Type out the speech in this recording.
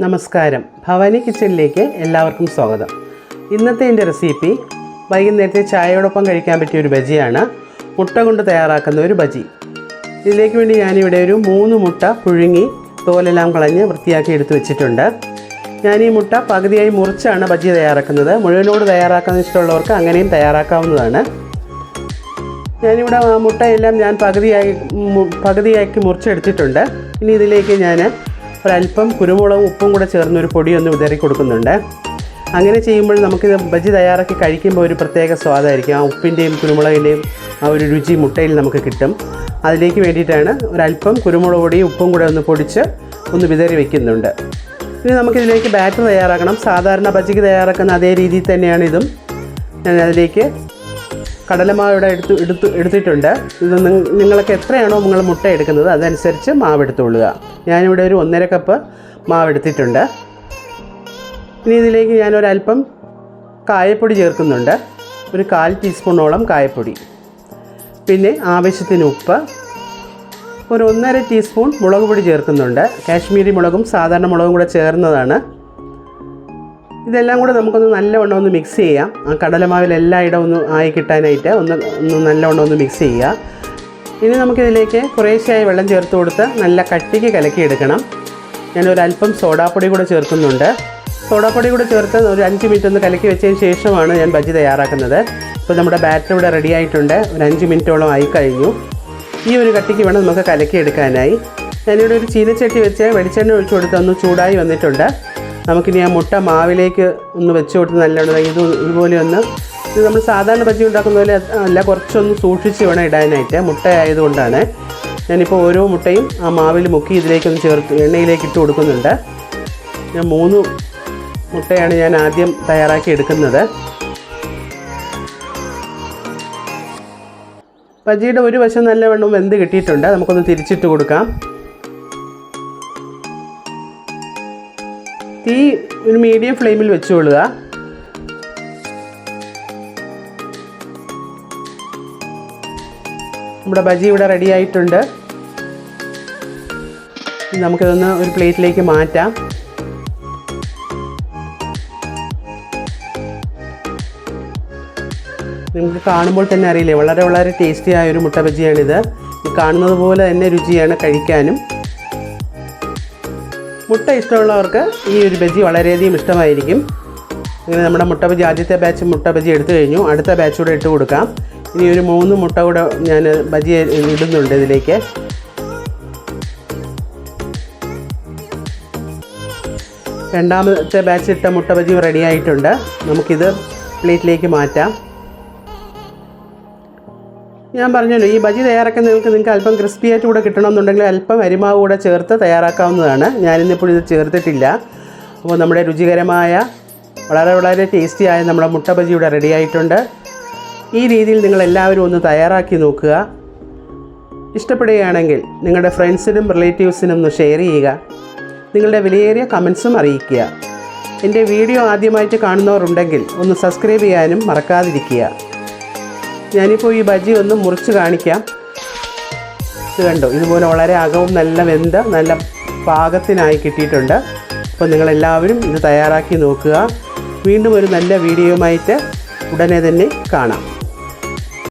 നമസ്കാരം. ഭവാനി കിച്ചണിലേക്ക് എല്ലാവർക്കും സ്വാഗതം. ഇന്നത്തെ എന്റെ റെസിപ്പി വൈകുന്നേരത്തെ ചായയോടൊപ്പം കഴിക്കാൻ പറ്റിയ ഒരു ബജിയാണ് മുട്ട കൊണ്ട് തയ്യാറാക്കുന്ന ഒരു ബജി. ഇതിലേക്ക് വേണ്ടി ഞാനിവിടെ ഒരു മൂന്ന് മുട്ട പുഴുങ്ങി തോലെല്ലാം കളഞ്ഞ് വൃത്തിയാക്കി എടുത്തു വെച്ചിട്ടുണ്ട്. ഞാൻ ഈ മുട്ട പകുതിയായി മുറിച്ചാണ് ബജി തയ്യാറാക്കുന്നത്. മുഴുവനോട് തയ്യാറാക്കാൻ ഇഷ്ടമുള്ളവർക്ക് അങ്ങനെയും തയ്യാറാക്കാവുന്നതാണ്. ഞാനിവിടെ മുട്ടയെല്ലാം ഞാൻ പകുതിയായി പകുതിയാക്കി മുറിച്ചെടുത്തിട്ടുണ്ട്. ഇനി ഇതിലേക്ക് ഞാൻ ഒരല്പം കുരുമുളകും ഉപ്പും കൂടെ ചേർന്ന് ഒരു പൊടിയൊന്ന് വിതറി കൊടുക്കുന്നുണ്ട്. അങ്ങനെ ചെയ്യുമ്പോൾ നമുക്കിത് ബജി തയ്യാറാക്കി കഴിക്കുമ്പോൾ ഒരു പ്രത്യേക സ്വാദായിരിക്കും. ആ ഉപ്പിന്റെയും കുരുമുളകിന്റെയും ആ ഒരു രുചി മുട്ടയിൽ നമുക്ക് കിട്ടും. അതിലേക്ക് വേണ്ടിയിട്ടാണ് ഒരല്പം കുരുമുളക് പൊടിയും ഉപ്പും കൂടെ ഒന്ന് പൊടിച്ച് ഒന്ന് വിതറി വെക്കുന്നുണ്ട്. ഇനി നമുക്കിതിലേക്ക് ബാറ്റർ തയ്യാറാക്കണം. സാധാരണ ബജിക്ക് തയ്യാറാക്കുന്ന അതേ രീതിയിൽ തന്നെയാണ് ഇതും. ഞാൻ അതിലേക്ക് കടലമാവ് എടുത്ത് എടുത്ത് എടുത്തിട്ടുണ്ട്. ഇത് നിങ്ങൾക്ക് എത്രയാണോ നിങ്ങൾ മുട്ട എടുക്കുന്നത് അതനുസരിച്ച് മാവ് എടുത്തുകൊള്ളുക ഞാനിവിടെ ഒരു ഒന്നര കപ്പ് മാവ് എടുത്തിട്ടുണ്ട്. ഇനി ഇതിലേക്ക് ഞാനൊരല്പം കായപ്പൊടി ചേർക്കുന്നുണ്ട്. ഒരു കാൽ ടീസ്പൂണോളം കായപ്പൊടി. പിന്നെ ആവശ്യത്തിന് ഉപ്പ്. ഒരു ഒന്നര ടീസ്പൂൺ മുളക് പൊടി ചേർക്കുന്നുണ്ട്. കാശ്മീരി മുളകും സാധാരണ മുളകും കൂടെ ചേർന്നതാണ്. ഇതെല്ലാം കൂടെ നമുക്കൊന്ന് നല്ലവണ്ണം ഒന്ന് മിക്സ് ചെയ്യാം. ആ കടലമാവിൽ എല്ലായിടം ഒന്ന് ആയി കിട്ടാനായിട്ട് ഒന്ന് ഒന്ന് നല്ലവണ്ണം ഒന്ന് മിക്സ് ചെയ്യുക. ഇനി നമുക്കിതിലേക്ക് കുറേശ്ശായി വെള്ളം ചേർത്ത് കൊടുത്ത് നല്ല കട്ടിക്ക് കലക്കിയെടുക്കണം ഞാനൊരു അല്പം സോഡാപ്പൊടി കൂടെ ചേർക്കുന്നുണ്ട്. സോഡാപ്പൊടി കൂടെ ചേർത്ത് ഒരു അഞ്ച് മിനിറ്റ് ഒന്ന് കലക്കി വെച്ചതിന് ശേഷമാണ് ഞാൻ ബജി തയ്യാറാക്കുന്നത്. ഇപ്പോൾ നമ്മുടെ ബാറ്റർ ഇവിടെ റെഡി ആയിട്ടുണ്ട്. ഒരു അഞ്ച് മിനിറ്റോളം ആയി കഴിഞ്ഞു. ഈ ഒരു കട്ടിക്ക് വേണം നമുക്ക് കലക്കിയെടുക്കാനായി ഞാനിവിടെ ഒരു ചീനച്ചട്ടി വെച്ച് വെളിച്ചെണ്ണ ഒഴിച്ചു കൊടുത്ത് ഒന്ന് ചൂടായി വന്നിട്ടുണ്ട്. നമുക്കിനി ആ മുട്ട മാവിലേക്ക് ഒന്ന് വെച്ച് കൊടുത്ത് നല്ലോണം ഇത് ഇതുപോലെ ഒന്ന് ഇത് നമ്മൾ സാധാരണ ബജി ഉണ്ടാക്കുന്ന പോലെ അല്ല കുറച്ചൊന്ന് സൂക്ഷിച്ച് വേണം ഇടാനായിട്ട്. മുട്ട ആയതുകൊണ്ടാണ്. ഞാനിപ്പോൾ ഓരോ മുട്ടയും ആ മാവിൽ മുക്കി ഇതിലേക്കൊന്ന് ചേർത്ത് എണ്ണയിലേക്ക് ഇട്ട് കൊടുക്കുന്നുണ്ട്. ഞാൻ മൂന്ന് മുട്ടയാണ് ഞാൻ ആദ്യം തയ്യാറാക്കി എടുക്കുന്നത്. ബജിയുടെ ഒരു വശം നല്ലവണ്ണം വെന്ത് കിട്ടിയിട്ടുണ്ട്. നമുക്കൊന്ന് തിരിച്ചിട്ട് കൊടുക്കാം. തീ ഒരു മീഡിയം ഫ്ലെയിമിൽ വെച്ചുകൊള്ളുക നമ്മുടെ ബജി ഇവിടെ റെഡി ആയിട്ടുണ്ട്. നമുക്കിതൊന്ന് ഒരു പ്ലേറ്റിലേക്ക് മാറ്റാം. നിങ്ങൾക്ക് കാണുമ്പോൾ തന്നെ അറിയില്ലേ വളരെ വളരെ ടേസ്റ്റി ആയ ഒരു മുട്ട ബജിയാണിത്. കാണുന്നത് പോലെ തന്നെ രുചിയാണ് കഴിക്കാനും. മുട്ട ഇഷ്ടമുള്ളവർക്ക് ഈ ഒരു ബജി വളരെയധികം ഇഷ്ടമായിരിക്കും. ഇങ്ങനെ നമ്മുടെ മുട്ട ബജി ആദ്യത്തെ ബാച്ച് മുട്ട ബജി എടുത്തു കഴിഞ്ഞു. അടുത്ത ബാച്ച് കൂടെ ഇട്ട് കൊടുക്കാം. ഇനി ഒരു മൂന്ന് മുട്ട കൂടെ ഞാൻ ബജി ഇടുന്നുണ്ട് ഇതിലേക്ക്. രണ്ടാമത്തെ ബാച്ച് ഇട്ട മുട്ട ബജി റെഡി ആയിട്ടുണ്ട്. നമുക്കിത് പ്ലേറ്റിലേക്ക് മാറ്റാം. ഞാൻ പറഞ്ഞല്ലോ ഈ ബജി തയ്യാറാക്കാൻ നിങ്ങൾക്ക് നിങ്ങൾക്ക് അല്പം ക്രിസ്പി ആയിട്ട് കൂടെ കിട്ടണമെന്നുണ്ടെങ്കിൽ അല്പം അരിമാവ് കൂടെ ചേർത്ത് തയ്യാറാക്കാവുന്നതാണ്. ഞാനിന്നിപ്പോൾ ഇത് ചേർത്തിട്ടില്ല. അപ്പോൾ നമ്മുടെ രുചികരമായ വളരെ വളരെ ടേസ്റ്റിയായ നമ്മുടെ മുട്ട ബജി ഇവിടെ റെഡി ആയിട്ടുണ്ട്. ഈ രീതിയിൽ നിങ്ങൾ എല്ലാവരും ഒന്ന് തയ്യാറാക്കി നോക്കുക. ഇഷ്ടപ്പെടുകയാണെങ്കിൽ നിങ്ങളുടെ ഫ്രണ്ട്സിനും റിലേറ്റീവ്സിനും ഒന്ന് ഷെയർ ചെയ്യുക. നിങ്ങളുടെ വിലയേറിയ കമൻസും അറിയിക്കുക. എന്റെ വീഡിയോ ആദ്യമായിട്ട് കാണുന്നവരുണ്ടെങ്കിൽ ഒന്ന് സബ്സ്ക്രൈബ് ചെയ്യാനും മറക്കാതിരിക്കുക. ഞാനിപ്പോൾ ഈ ബജി ഒന്ന് മുറിച്ച് കാണിക്കാം. ഇത് കണ്ടോ? ഇതുപോലെ വളരെ അകവും നല്ല വെന്ത് നല്ല പാകത്തിനായി കിട്ടിയിട്ടുണ്ട്. അപ്പോൾ നിങ്ങളെല്ലാവരും ഇത് തയ്യാറാക്കി നോക്കുക. വീണ്ടും ഒരു നല്ല വീഡിയോയുമായിട്ട് ഉടനെ തന്നെ കാണാം.